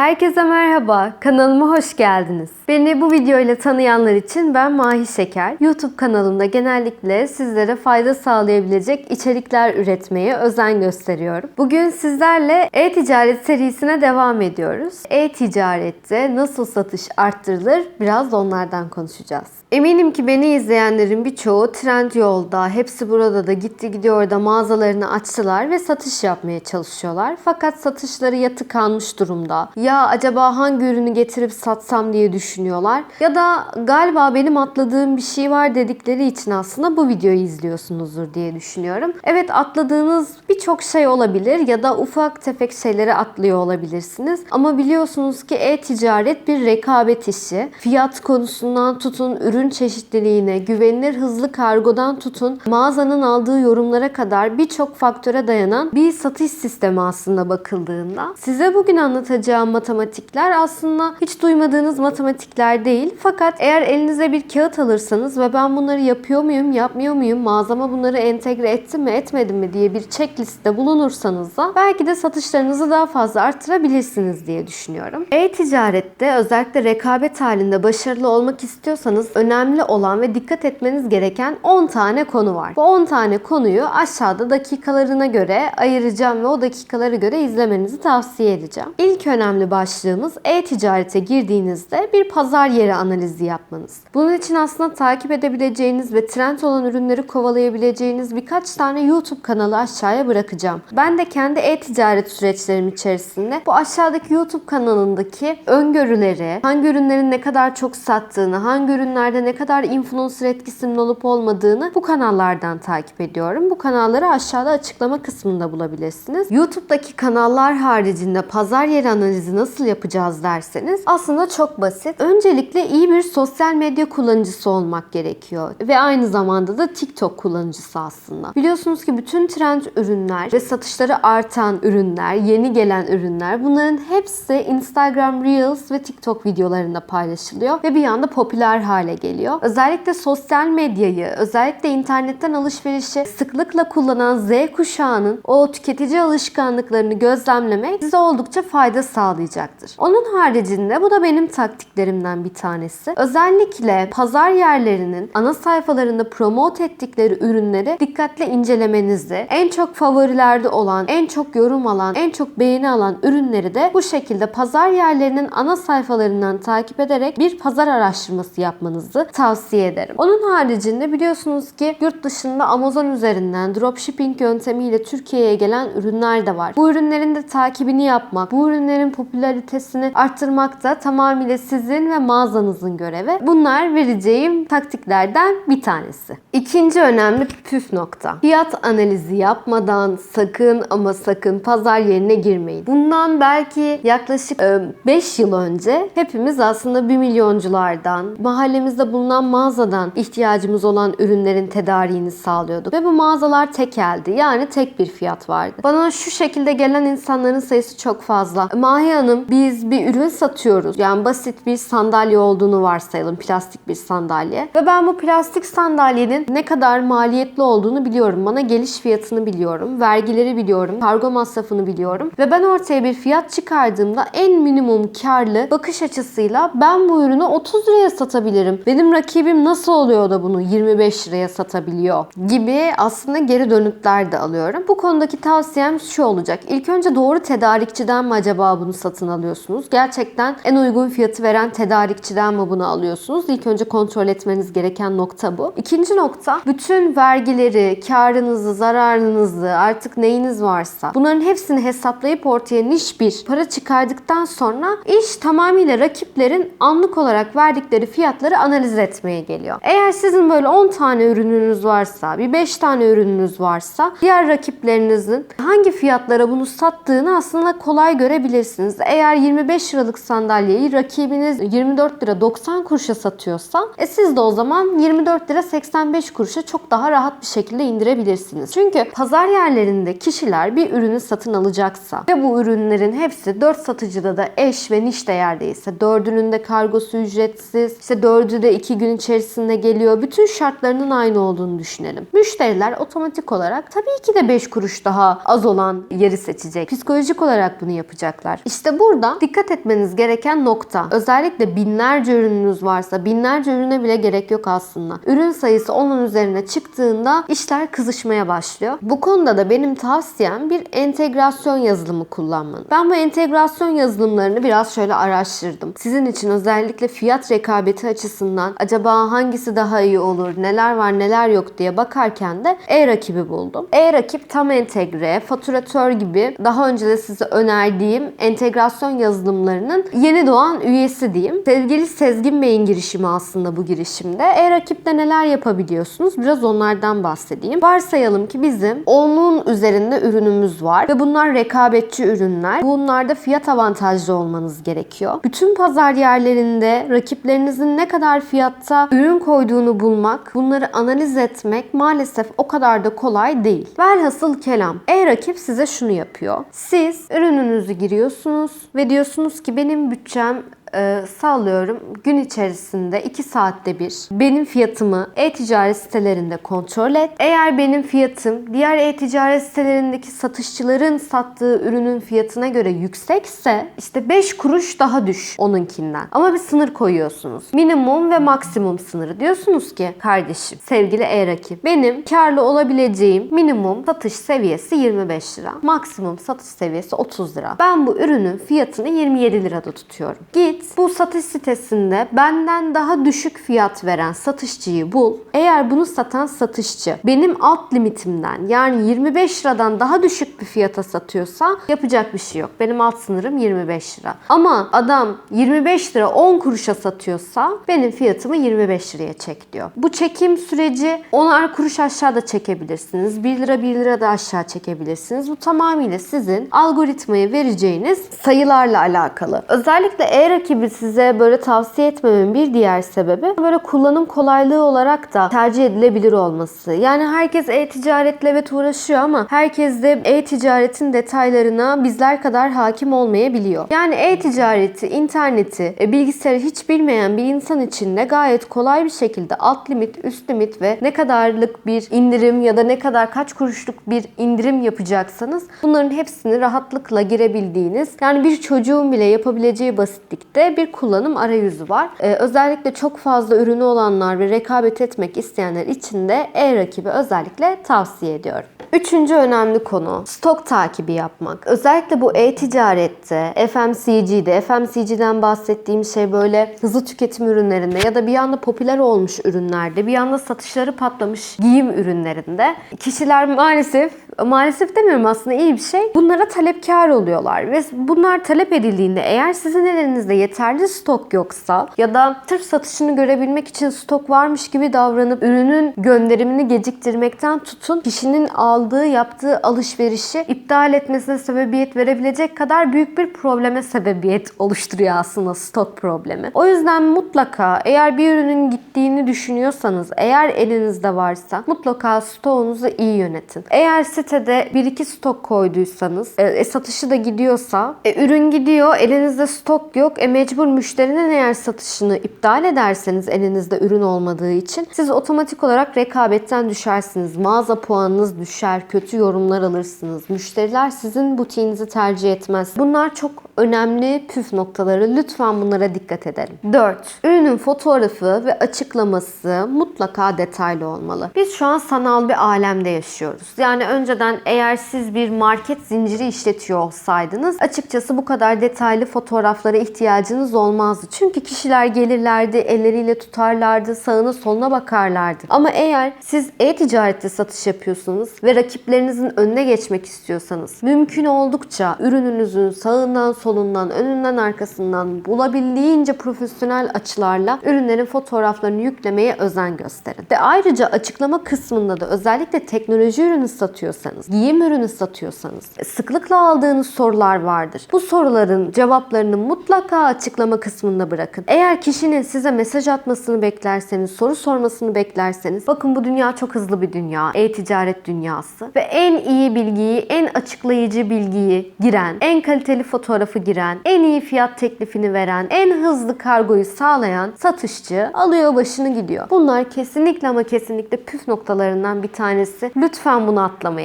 Herkese merhaba, kanalıma hoş geldiniz. Beni bu videoyla tanıyanlar için ben Mahi Şeker. YouTube kanalımda genellikle sizlere fayda sağlayabilecek içerikler üretmeye özen gösteriyorum. Bugün sizlerle e-ticaret serisine devam ediyoruz. E-ticarette nasıl satış arttırılır biraz da onlardan konuşacağız. Eminim ki beni izleyenlerin birçoğu Trendyol'da, hepsi burada da gitti gidiyor da mağazalarını açtılar ve satış yapmaya çalışıyorlar. Fakat satışları ya tıkanmış durumda ya acaba hangi ürünü getirip satsam diye düşünüyorlar. Ya da galiba benim atladığım bir şey var dedikleri için aslında bu videoyu izliyorsunuzdur diye düşünüyorum. Evet atladığınız birçok şey olabilir ya da ufak tefek şeyleri atlıyor olabilirsiniz. Ama biliyorsunuz ki e-ticaret bir rekabet işi. Fiyat konusundan tutun ürün çeşitliliğine, güvenilir hızlı kargodan tutun mağazanın aldığı yorumlara kadar birçok faktöre dayanan bir satış sistemi aslında bakıldığında. Size bugün anlatacağım matematikler aslında hiç duymadığınız matematikler değil. Fakat eğer elinize bir kağıt alırsanız ve ben bunları yapıyor muyum, yapmıyor muyum, mağazama bunları entegre ettim mi, etmedim mi diye bir checkliste bulunursanız da belki de satışlarınızı daha fazla arttırabilirsiniz diye düşünüyorum. E-ticarette özellikle rekabet halinde başarılı olmak istiyorsanız önemli olan ve dikkat etmeniz gereken 10 tane konu var. Bu 10 tane konuyu aşağıda dakikalarına göre ayıracağım ve o dakikalara göre izlemenizi tavsiye edeceğim. İlk önemli başlığımız e-ticarete girdiğinizde bir pazar yeri analizi yapmanız. Bunun için aslında takip edebileceğiniz ve trend olan ürünleri kovalayabileceğiniz birkaç tane YouTube kanalı aşağıya bırakacağım. Ben de kendi e-ticaret süreçlerim içerisinde bu aşağıdaki YouTube kanalındaki öngörüleri, hangi ürünlerin ne kadar çok sattığını, hangi ürünlerde ne kadar influencer etkisinin olup olmadığını bu kanallardan takip ediyorum. Bu kanalları aşağıda açıklama kısmında bulabilirsiniz. YouTube'daki kanallar haricinde pazar yeri analizi nasıl yapacağız derseniz aslında çok basit. Öncelikle iyi bir sosyal medya kullanıcısı olmak gerekiyor ve aynı zamanda da TikTok kullanıcısı aslında. Biliyorsunuz ki bütün trend ürünler ve satışları artan ürünler, yeni gelen ürünler bunların hepsi Instagram Reels ve TikTok videolarında paylaşılıyor ve bir anda popüler hale geliyor. Özellikle sosyal medyayı, özellikle internetten alışverişi sıklıkla kullanan Z kuşağının o tüketici alışkanlıklarını gözlemlemek size oldukça fayda sağlayacaktır. Onun haricinde bu da benim taktiklerimden bir tanesi. Özellikle pazar yerlerinin ana sayfalarında promote ettikleri ürünleri dikkatle incelemenizi, en çok favorilerde olan, en çok yorum alan, en çok beğeni alan ürünleri de bu şekilde pazar yerlerinin ana sayfalarından takip ederek bir pazar araştırması yapmanızı tavsiye ederim. Onun haricinde biliyorsunuz ki yurt dışında Amazon üzerinden dropshipping yöntemiyle Türkiye'ye gelen ürünler de var. Bu ürünlerin de takibini yapmak, bu ürünlerin popülaritesini arttırmak da tamamıyla sizin ve mağazanızın görevi. Bunlar vereceğim taktiklerden bir tanesi. İkinci önemli püf nokta. Fiyat analizi yapmadan sakın ama sakın pazar yerine girmeyin. Bundan belki yaklaşık 5 yıl önce hepimiz aslında bir milyonculardan, mahallemizde bulunan mağazadan ihtiyacımız olan ürünlerin tedariğini sağlıyorduk. Ve bu mağazalar tekeldi. Yani tek bir fiyat vardı. Bana şu şekilde gelen insanların sayısı çok fazla. Mahi Hanım biz bir ürün satıyoruz. Yani basit bir sandalye olduğunu varsayalım. Plastik bir sandalye. Ve ben bu plastik sandalyenin ne kadar maliyetli olduğunu biliyorum. Bana geliş fiyatını biliyorum. Vergileri biliyorum. Kargo masrafını biliyorum. Ve ben ortaya bir fiyat çıkardığımda en minimum karlı bakış açısıyla ben bu ürünü 30 liraya satabilirim. Benim rakibim nasıl oluyor da bunu 25 liraya satabiliyor gibi aslında geri dönütler de alıyorum. Bu konudaki tavsiyem şu olacak. İlk önce doğru tedarikçiden mi acaba bunu satın alıyorsunuz? Gerçekten en uygun fiyatı veren tedarikçiden mi bunu alıyorsunuz? İlk önce kontrol etmeniz gereken nokta bu. İkinci nokta bütün vergileri, karınızı, zararınızı, artık neyiniz varsa bunların hepsini hesaplayıp ortaya niş bir para çıkardıktan sonra iş tamamıyla rakiplerin anlık olarak verdikleri fiyatları analiz etmeye geliyor. Eğer sizin böyle 10 tane ürününüz varsa, bir 5 tane ürününüz varsa diğer rakiplerinizin hangi fiyatlara bunu sattığını aslında kolay görebilirsiniz. Eğer 25 liralık sandalyeyi rakibiniz 24 lira 90 kuruşa satıyorsa e siz de o zaman 24 lira 85 kuruşa çok daha rahat bir şekilde indirebilirsiniz. Çünkü pazar yerlerinde kişiler bir ürünü satın alacaksa ve bu ürünlerin hepsi 4 satıcıda da eş ve niş değerdeyse, dördünün de kargosu ücretsiz, işte dördü de 2 gün içerisinde geliyor. Bütün şartlarının aynı olduğunu düşünelim. Müşteriler otomatik olarak tabii ki de 5 kuruş daha az olan yeri seçecek. Psikolojik olarak bunu yapacaklar. İşte burada dikkat etmeniz gereken nokta. Özellikle binlerce ürününüz varsa binlerce ürüne bile gerek yok aslında. Ürün sayısı onun üzerine çıktığında işler kızışmaya başlıyor. Bu konuda da benim tavsiyem bir entegrasyon yazılımı kullanmanız. Ben bu entegrasyon yazılımlarını biraz şöyle araştırdım. Sizin için özellikle fiyat rekabeti açısından acaba hangisi daha iyi olur, neler var neler yok diye bakarken de e-rakibi buldum. E-rakip tam entegre, faturatör gibi daha önce de size önerdiğim entegrasyon yazılımlarının yeni doğan üyesi diyeyim. Sevgili Sezgin Bey'in girişimi aslında bu girişimde. E-rakipte neler yapabiliyorsunuz? Biraz onlardan bahsedeyim. Varsayalım ki bizim onun üzerinde ürünümüz var ve bunlar rekabetçi ürünler. Bunlarda fiyat avantajlı olmanız gerekiyor. Bütün pazar yerlerinde rakiplerinizin ne kadar fiyatta ürün koyduğunu bulmak, bunları analiz etmek maalesef o kadar da kolay değil. Velhasıl kelam. E-rakip size şunu yapıyor. Siz ürününüzü giriyorsunuz ve diyorsunuz ki benim bütçem e, sallıyorum gün içerisinde 2 saatte bir benim fiyatımı e-ticaret sitelerinde kontrol et. Eğer benim fiyatım diğer e-ticaret sitelerindeki satışçıların sattığı ürünün fiyatına göre yüksekse işte 5 kuruş daha düş onunkinden. Ama bir sınır koyuyorsunuz. Minimum ve maksimum sınırı. Diyorsunuz ki kardeşim sevgili e-rakip benim karlı olabileceğim minimum satış seviyesi 25 lira. Maksimum satış seviyesi 30 lira. Ben bu ürünün fiyatını 27 lirada tutuyorum. Git bu satış sitesinde benden daha düşük fiyat veren satışçıyı bul. Eğer bunu satan satışçı benim alt limitimden yani 25 liradan daha düşük bir fiyata satıyorsa yapacak bir şey yok. Benim alt sınırım 25 lira. Ama adam 25 lira 10 kuruşa satıyorsa benim fiyatımı 25 liraya çek diyor. Bu çekim süreci 10'ar kuruş aşağıda çekebilirsiniz. 1 lira 1 lira da aşağı çekebilirsiniz. Bu tamamıyla sizin algoritmaya vereceğiniz sayılarla alakalı. Özellikle e-rakibi size böyle tavsiye etmemin bir diğer sebebi böyle kullanım kolaylığı olarak da tercih edilebilir olması. Yani herkes e-ticaretle evet uğraşıyor ama herkes de e-ticaretin detaylarına bizler kadar hakim olmayabiliyor. Yani e-ticareti, interneti, e, bilgisayarı hiç bilmeyen bir insan için de gayet kolay bir şekilde alt limit, üst limit ve ne kadarlık bir indirim ya da ne kadar kaç kuruşluk bir indirim yapacaksanız bunların hepsini rahatlıkla girebildiğiniz yani bir çocuğun bile yapabileceği basitlikte bir kullanım arayüzü var. Ee, özellikle çok fazla ürünü olanlar ve rekabet etmek isteyenler için de e-rakibi özellikle tavsiye ediyorum. Üçüncü önemli konu stok takibi yapmak. Özellikle bu e-ticarette, FMCG'de, FMCG'den bahsettiğim şey böyle hızlı tüketim ürünlerinde ya da bir anda popüler olmuş ürünlerde, bir anda satışları patlamış giyim ürünlerinde kişiler maalesef maalesef demiyorum aslında iyi bir şey. Bunlara talepkar oluyorlar ve bunlar talep edildiğinde eğer sizin elinizde yeterli stok yoksa ya da sırf satışını görebilmek için stok varmış gibi davranıp ürünün gönderimini geciktirmekten tutun kişinin aldığı yaptığı alışverişi iptal etmesine sebebiyet verebilecek kadar büyük bir probleme sebebiyet oluşturuyor aslında stok problemi. O yüzden mutlaka eğer bir ürünün gittiğini düşünüyorsanız eğer elinizde varsa mutlaka stoğunuzu iyi yönetin. Eğer sitede 1-2 stok koyduysanız e, e, satışı da gidiyorsa e, ürün gidiyor elinizde stok yok e, mecbur müşterinin eğer satışını iptal ederseniz elinizde ürün olmadığı için siz otomatik olarak rekabetten düşersiniz. Mağaza puanınız düşer, kötü yorumlar alırsınız. Müşteriler sizin butiğinizi tercih etmez. Bunlar çok önemli püf noktaları. Lütfen bunlara dikkat edelim. 4. Ürünün fotoğrafı ve açıklaması mutlaka detaylı olmalı. Biz şu an sanal bir alemde yaşıyoruz. Yani önceden eğer siz bir market zinciri işletiyor olsaydınız açıkçası bu kadar detaylı fotoğraflara ihtiyacınız olmazdı. Çünkü kişiler gelirlerdi, elleriyle tutarlardı, sağına soluna bakarlardı. Ama eğer siz e-ticarette satış yapıyorsanız ve rakiplerinizin önüne geçmek istiyorsanız mümkün oldukça ürününüzün sağından solundan, önünden arkasından bulabildiğince profesyonel açılarla ürünlerin fotoğraflarını yüklemeye özen gösterin. Ve ayrıca açıklama kısmında da özellikle teknoloji ürünü satıyorsanız satıyorsanız, giyim ürünü satıyorsanız, sıklıkla aldığınız sorular vardır. Bu soruların cevaplarını mutlaka açıklama kısmında bırakın. Eğer kişinin size mesaj atmasını beklerseniz, soru sormasını beklerseniz, bakın bu dünya çok hızlı bir dünya, e-ticaret dünyası ve en iyi bilgiyi, en açıklayıcı bilgiyi giren, en kaliteli fotoğrafı giren, en iyi fiyat teklifini veren, en hızlı kargoyu sağlayan satışçı alıyor başını gidiyor. Bunlar kesinlikle ama kesinlikle püf noktalarından bir tanesi. Lütfen bunu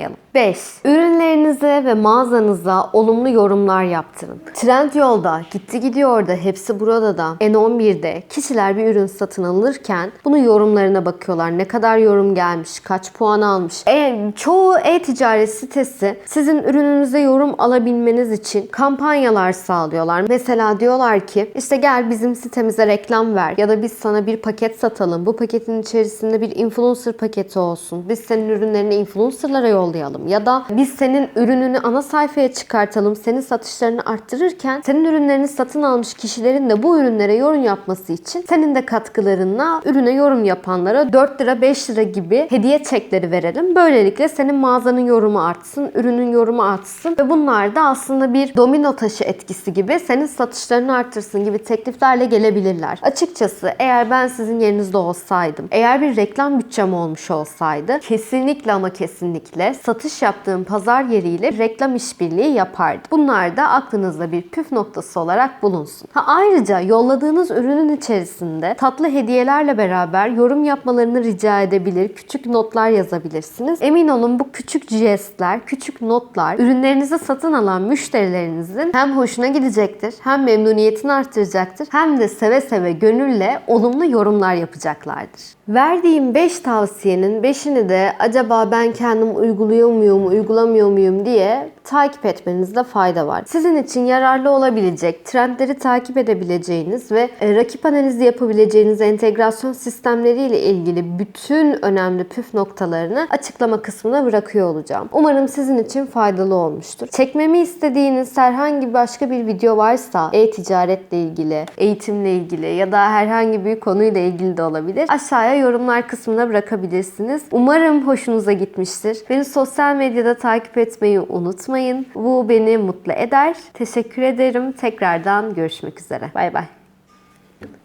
Михайло. 5. Ürünlerinize ve mağazanıza olumlu yorumlar yaptırın. Trendyol'da, gitti gidiyor da, hepsi burada da, N11'de kişiler bir ürün satın alırken bunun yorumlarına bakıyorlar. Ne kadar yorum gelmiş, kaç puan almış. E, çoğu e-ticaret sitesi sizin ürününüze yorum alabilmeniz için kampanyalar sağlıyorlar. Mesela diyorlar ki işte gel bizim sitemize reklam ver ya da biz sana bir paket satalım. Bu paketin içerisinde bir influencer paketi olsun. Biz senin ürünlerini influencerlara yollayalım ya da biz senin ürününü ana sayfaya çıkartalım. Senin satışlarını arttırırken senin ürünlerini satın almış kişilerin de bu ürünlere yorum yapması için senin de katkılarınla ürüne yorum yapanlara 4 lira 5 lira gibi hediye çekleri verelim. Böylelikle senin mağazanın yorumu artsın, ürünün yorumu artsın ve bunlar da aslında bir domino taşı etkisi gibi senin satışlarını arttırsın gibi tekliflerle gelebilirler. Açıkçası eğer ben sizin yerinizde olsaydım, eğer bir reklam bütçem olmuş olsaydı kesinlikle ama kesinlikle satış yaptığım pazar yeriyle reklam işbirliği yapardım. Bunlar da aklınızda bir püf noktası olarak bulunsun. Ha ayrıca yolladığınız ürünün içerisinde tatlı hediyelerle beraber yorum yapmalarını rica edebilir, küçük notlar yazabilirsiniz. Emin olun bu küçük jestler, küçük notlar ürünlerinizi satın alan müşterilerinizin hem hoşuna gidecektir, hem memnuniyetini arttıracaktır, hem de seve seve gönülle olumlu yorumlar yapacaklardır. Verdiğim 5 tavsiyenin 5'ini de acaba ben kendim uyguluyor muyum, uygulamıyor muyum diye takip etmenizde fayda var. Sizin için yararlı olabilecek, trendleri takip edebileceğiniz ve e, rakip analizi yapabileceğiniz entegrasyon sistemleriyle ilgili bütün önemli püf noktalarını açıklama kısmına bırakıyor olacağım. Umarım sizin için faydalı olmuştur. Çekmemi istediğiniz herhangi başka bir video varsa e-ticaretle ilgili, eğitimle ilgili ya da herhangi bir konuyla ilgili de olabilir. Aşağıya yorumlar kısmına bırakabilirsiniz. Umarım hoşunuza gitmiştir. Beni sosyal medyada takip etmeyi unutmayın. Bu beni mutlu eder. Teşekkür ederim. Tekrardan görüşmek üzere. Bay bay.